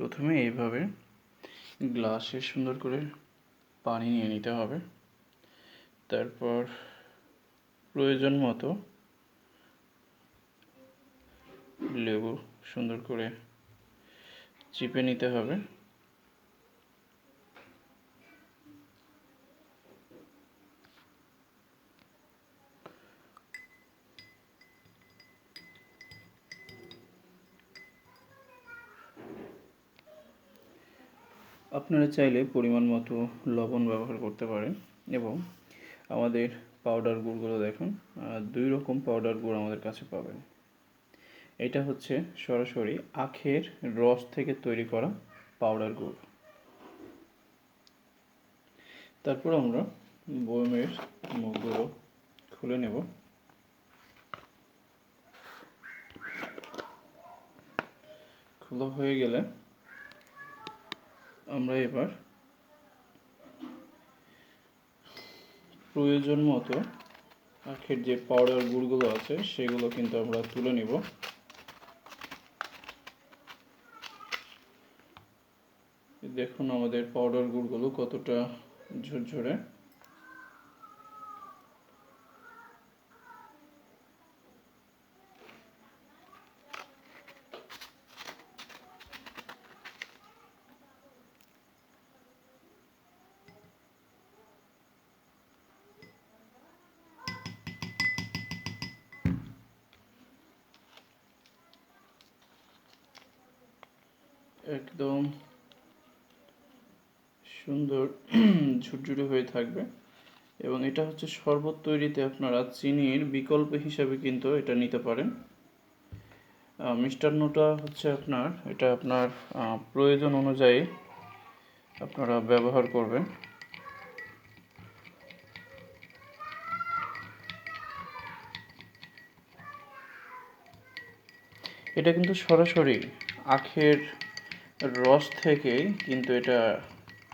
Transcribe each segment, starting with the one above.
প্রথমে এইভাবে গ্লাসে সুন্দর করে পানি নিয়ে নিতে হবে। তারপর প্রয়োজন মতো লেবু সুন্দর করে চিপে নিতে হবে। আপনারা চাইলে পরিমাণ মতো লবণ ব্যবহার করতে পারেন এবং আমাদের পাউডার গুড়গুলো দেখুন দুই রকম পাউডার গুড় আমাদের কাছে পাবেন। এটা হচ্ছে সরাসরি আখের রস থেকে তৈরি করা পাউডার গুড়। তারপর আমরা বয়মের মুখগুলো খুলে নেব। খোলা হয়ে গেলে আমরা এবার প্রয়োজন মতো আখের যে পাউডার গুড়গুলো আছে, সেগুলো কিন্তু আমরা তুলে নিব। দেখুন আমাদের পাউডার গুড়গুলো কতটা ঝরঝরে। একদম সুন্দর, ঝুরঝুরে হয়ে থাকবে। এবং এটা হচ্ছে শরবত তৈরিতে আপনারা চিনির বিকল্প হিসাবে কিন্তু এটা নিতে পারেন। মিষ্টান্নটা হচ্ছে আপনার, এটা আপনার প্রয়োজন অনুযায়ী আপনারা ব্যবহার করবেন। এটা কিন্তু সরাসরি আখের রস থেকেই কিন্তু এটা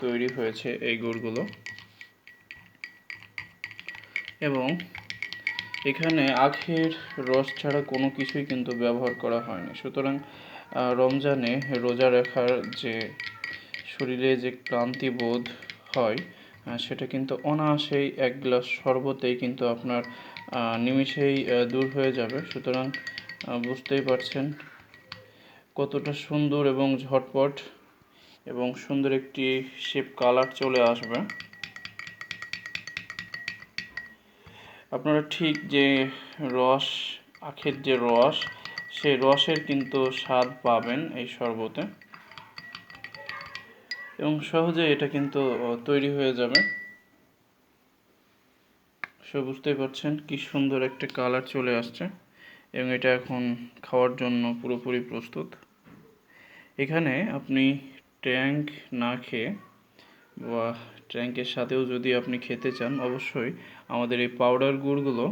তৈরি হয়েছে এই গুড়গুলো। এবং এখানে আখের রস ছাড়া কোনো কিছুই কিন্তু ব্যবহার করা হয়নি। সুতরাং রমজানে রোজা রাখার যে শরীরে যে ক্লান্তি বোধ হয় সেটা কিন্তু অনায়াসেই এক গ্লাস শরবতেই কিন্তু আপনার নিমিষেই দূর হয়ে যাবে। সুতরাং বুঝতেই পারছেন কতটা সুন্দর এবং ঝটপট এবং সুন্দর একটি শেপ কালার চলে আসবে। আপনারা ঠিক যে রস, আখের যে রস, সেই রসের কিন্তু স্বাদ পাবেন এই শরবতে। এবং সহজে এটা কিন্তু তৈরি হয়ে যাবে। সো বুঝতেই পারছেন কি সুন্দর একটা কালার চলে আসছে। এবং এটা এখন খাওয়ার জন্য পুরোপুরি প্রস্তুত। এখানে আপনি ট্যাঙ্ক না খেয়ে বা ট্যাঙ্কের সাথেও যদি আপনি খেতে চান, অবশ্যই আমাদের এই পাউডার গুড়গুলো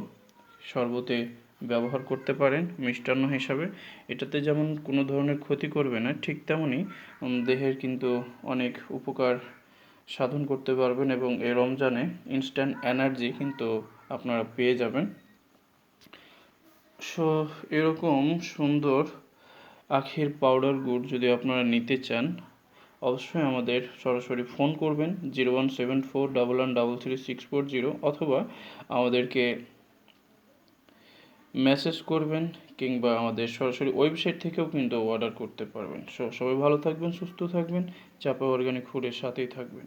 শরবতে ব্যবহার করতে পারেন, মিষ্টান্ন হিসাবে। এটাতে যেমন কোনো ধরনের ক্ষতি করবে না, ঠিক তেমনই দেহের কিন্তু অনেক উপকার সাধন করতে পারবেন এবং এই রমজানে ইনস্ট্যান্ট এনার্জি কিন্তু আপনারা পেয়ে যাবেন। সো, এরকম সুন্দর আখের পাউডার গুড় যদি আপনারা নিতে চান, অবশ্যই আমাদের সরাসরি ফোন করবেন zero one seven four double one double three six four zero অথবা আমাদেরকে মেসেজ করবেন কিংবা আমাদের সরাসরি ওয়েবসাইট থেকেও কিন্তু অর্ডার করতে পারবেন। সো সবাই ভালো থাকবেন, সুস্থ থাকবেন, চাপা অর্গানিক ফুডের সাথেই থাকবেন।